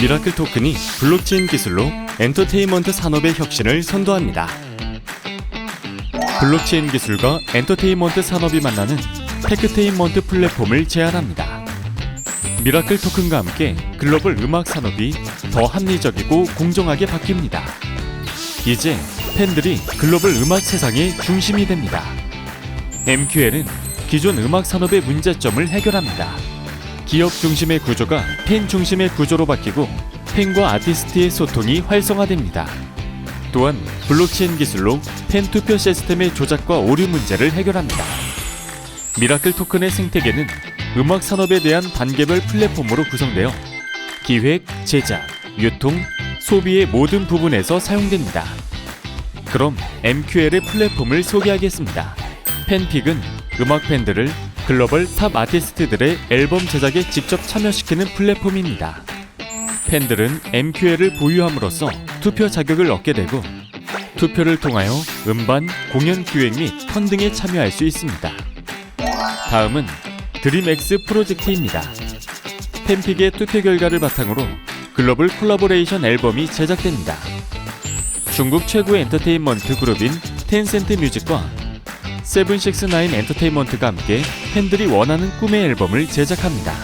미라클 토큰이 블록체인 기술로 엔터테인먼트 산업의 혁신을 선도합니다. 블록체인 기술과 엔터테인먼트 산업이 만나는 테크테인먼트 플랫폼을 제안합니다. 미라클 토큰과 함께 글로벌 음악 산업이 더 합리적이고 공정하게 바뀝니다. 이제 팬들이 글로벌 음악 세상의 중심이 됩니다. MQL은 기존 음악 산업의 문제점을 해결합니다. 기업 중심의 구조가 팬 중심의 구조로 바뀌고 팬과 아티스트의 소통이 활성화됩니다. 또한 블록체인 기술로 팬 투표 시스템의 조작과 오류 문제를 해결합니다. 미라클 토큰의 생태계는 음악 산업에 대한 단계별 플랫폼으로 구성되어 기획, 제작, 유통, 소비의 모든 부분에서 사용됩니다. 그럼 MQL의 플랫폼을 소개하겠습니다. 팬픽은 음악 팬들을 글로벌 탑 아티스트들의 앨범 제작에 직접 참여시키는 플랫폼입니다. 팬들은 MQL을 보유함으로써 투표 자격을 얻게 되고 투표를 통하여 음반, 공연 기획 및 펀딩에 참여할 수 있습니다. 다음은 드림엑스 프로젝트입니다. 팬픽의 투표 결과를 바탕으로 글로벌 콜라보레이션 앨범이 제작됩니다. 중국 최고의 엔터테인먼트 그룹인 텐센트 뮤직과 세븐식스나인 엔터테인먼트가 함께 팬들이 원하는 꿈의 앨범을 제작합니다.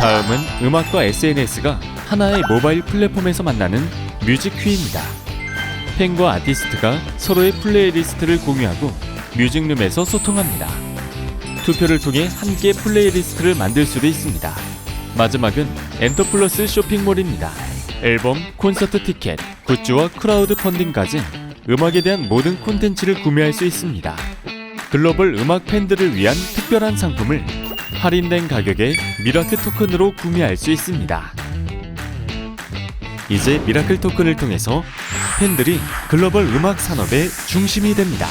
다음은 음악과 SNS가 하나의 모바일 플랫폼에서 만나는 뮤직퀴입니다. 팬과 아티스트가 서로의 플레이리스트를 공유하고 뮤직룸에서 소통합니다. 투표를 통해 함께 플레이리스트를 만들 수도 있습니다. 마지막은 엔터플러스 쇼핑몰입니다. 앨범, 콘서트 티켓, 굿즈와 크라우드 펀딩까지 음악에 대한 모든 콘텐츠를 구매할 수 있습니다. 글로벌 음악 팬들을 위한 특별한 상품을 할인된 가격에 미라클 토큰으로 구매할 수 있습니다. 이제 미라클 토큰을 통해서 팬들이 글로벌 음악 산업의 중심이 됩니다.